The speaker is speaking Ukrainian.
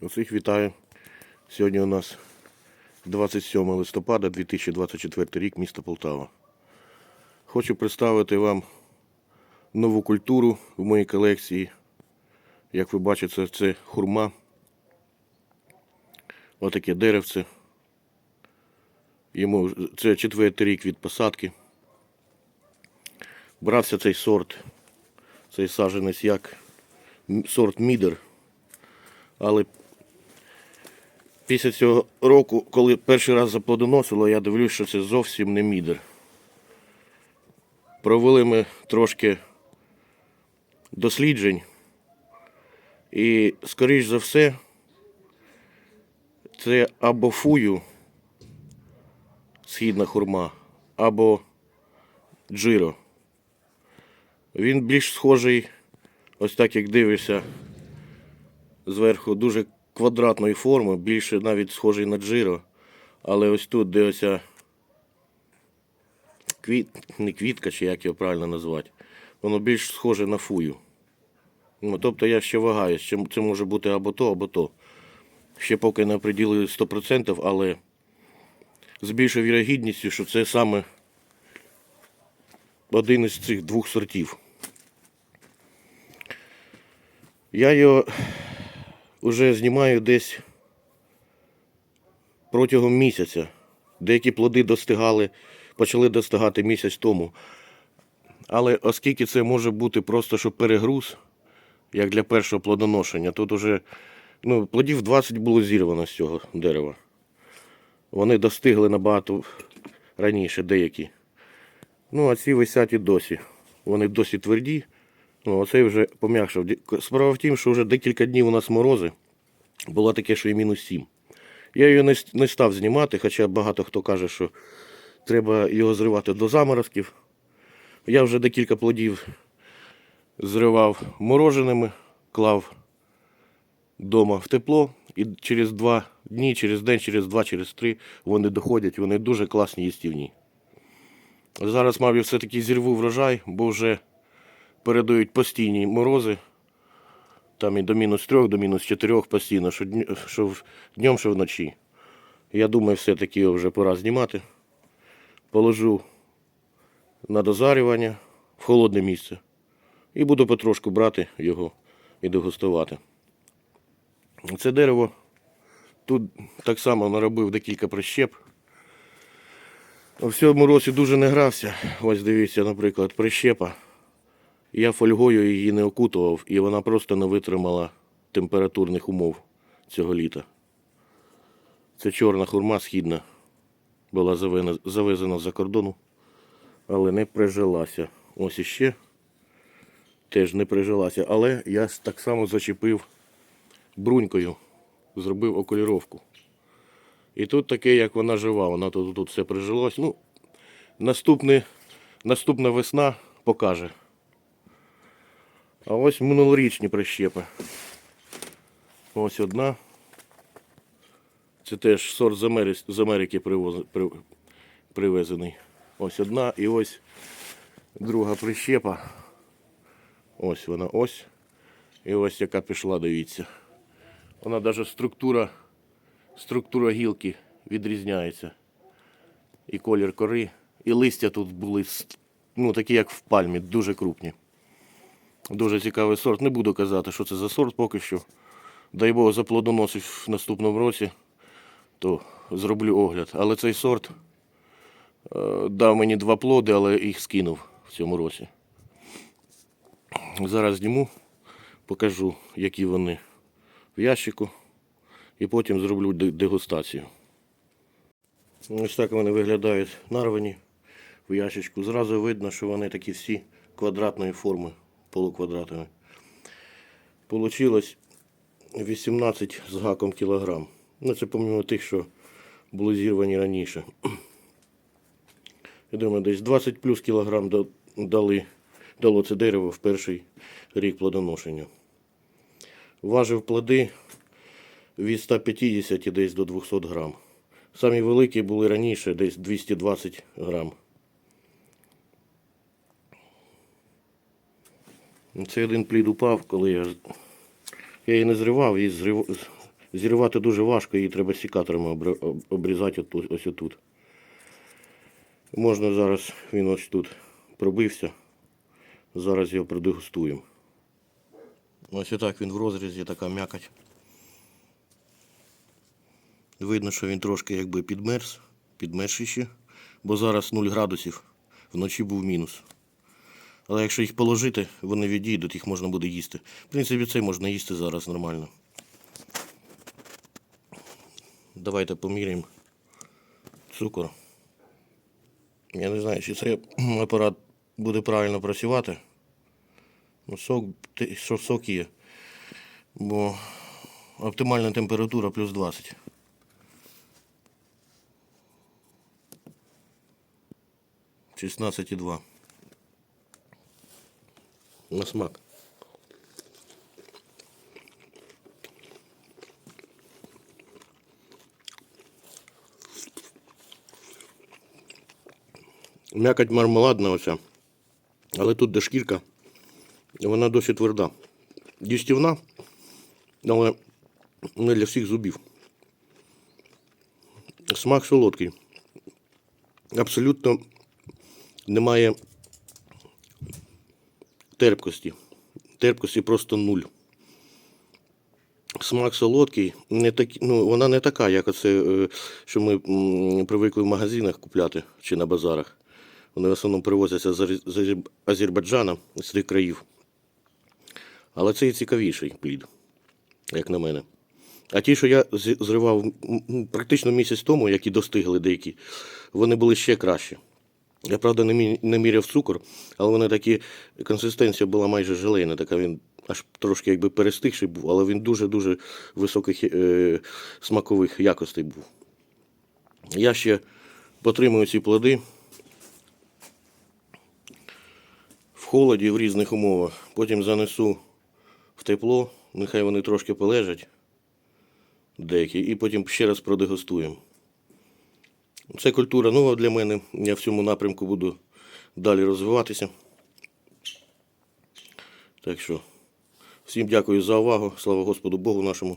Усіх вітаю. Сьогодні у нас 27 листопада 2024 рік, місто Полтава. Хочу представити вам нову культуру в моїй колекції. Як ви бачите, це хурма. Отаке деревце. Йому це четвертий рік від посадки. Брався цей сорт, цей саджанець як сорт мідер. Але після цього року, коли перший раз заплодоносило, я дивлюсь, що це зовсім не мідер. Провели ми трошки досліджень. І, скоріш за все, це або фую, східна хурма, або джиро. Він більш схожий, ось так як дивишся, зверху дуже квадратної форми, більше навіть схожий на джиро. Але ось тут, де ося квіт, не квітка, чи як його правильно назвати, воно більш схоже на фую. Ну, тобто я ще вагаюсь, це може бути або то, або то. Ще поки не приділили 100%, але з більшою вірогідністю, що це саме один із цих двох сортів. Я його вже знімаю десь протягом місяця. Деякі плоди достигали, почали достигати місяць тому. Але оскільки це може бути просто що перегруз, як для першого плодоношення, тут уже ну, плодів 20 було зірвано з цього дерева. Вони достигли набагато раніше, деякі. Ну, а ці висять і досі. Вони досі тверді. Ну, оцей вже пом'якшав. Справа в тім, що вже декілька днів у нас морози. Було таке, що і мінус 7. Я його не, став знімати, хоча багато хто каже, що треба його зривати до заморозків. Я вже декілька плодів зривав мороженими, клав вдома в тепло, і через два дні, через день, через два, через три вони доходять, вони дуже класні їстівні. Зараз, мабуть, все-таки зірву врожай, бо вже передають постійні морози. Там і до мінус трьох, до мінус чотирьох постійно, що, дні- що днем, що вночі. Я думаю, все-таки його вже пора знімати. Положу на дозарювання в холодне місце. І буду потрошку брати його і дегустувати. Це дерево тут так само наробив декілька прищеп. В цьому році дуже не грався. Ось дивіться, наприклад, прищепа. Я фольгою її не окутував, і вона просто не витримала температурних умов цього літа. Це чорна хурма східна. Була завезена за кордону, але не прижилася. Ось іще теж не прижилася. Але я так само зачепив брунькою, зробив окуліровку. І тут таке, як вона жива, вона тут, тут все прижилось. Ну, наступне, наступна весна покаже. А ось минулорічні прищепи. Ось одна. Це теж сорт з Америки, з Америки привоз, при, привезений. Ось одна і ось друга прищепа. Ось вона ось. І ось яка пішла, дивіться. Вона навіть структура, структура гілки відрізняється. І колір кори, і листя тут були ну, такі, як в пальмі, дуже крупні. Дуже цікавий сорт. Не буду казати, що це за сорт поки що. Дай Бог заплодоносить в наступному році, то зроблю огляд. Але цей сорт е, дав мені два плоди, але їх скинув в цьому році. Зараз зніму, покажу, які вони в ящику, і потім зроблю дегустацію. Ось так вони виглядають нарвані в ящичку. Зразу видно, що вони такі всі квадратної форми, полуквадратної. Получилось 18 з гаком кілограм. Ну, це помимо тих, що були зірвані раніше. Я думаю, десь 20 плюс кілограм дали, дало це дерево в перший рік плодоношення. Важив плоди від 150 десь до 200 грам. Самі великі були раніше, десь 220 грам. Цей один плід упав, коли я. Я її не зривав, її зрив... Зірвати дуже важко, її треба сікаторами обрізати ось отут. Можна зараз, він ось тут пробився. Зараз його продегустуємо. Ось отак він в розрізі, така м'якоть. Видно, що він трошки якби підмерз, підмерз ще, бо зараз 0 градусів, вночі був мінус. Але якщо їх положити, вони відійдуть, їх можна буде їсти. В принципі, це можна їсти зараз нормально. Давайте поміряємо цукор. Я не знаю, чи цей апарат буде правильно працювати. Ну, сок, що сок є. Бо оптимальна температура плюс 20. Шістнадцять. На смак. М'якоть мармеладна оця. Але тут де шкірка, вона досить тверда. Дістівна, але не для всіх зубів. Смак солодкий. Абсолютно немає терпкості. Терпкості просто нуль. Смак солодкий, не так, ну, вона не така, як оце, е, що ми привикли в магазинах купляти чи на базарах. Вони в основному привозяться з Азер- з Азер- Азербайджана, з тих країв. Але це і цікавіший плід, як на мене. А ті, що я зривав практично місяць тому, які достигли деякі, вони були ще кращі. Я, правда, не, міряв цукор, але вони такі, консистенція була майже желейна, така він аж трошки якби перестигший був, але він дуже-дуже високих е, смакових якостей був. Я ще потримую ці плоди в холоді в різних умовах. Потім занесу в тепло, нехай вони трошки полежать, деякі, і потім ще раз продегустуємо. Це культура нова для мене. Я в цьому напрямку буду далі розвиватися. Так що, всім дякую за увагу. Слава Господу Богу нашому.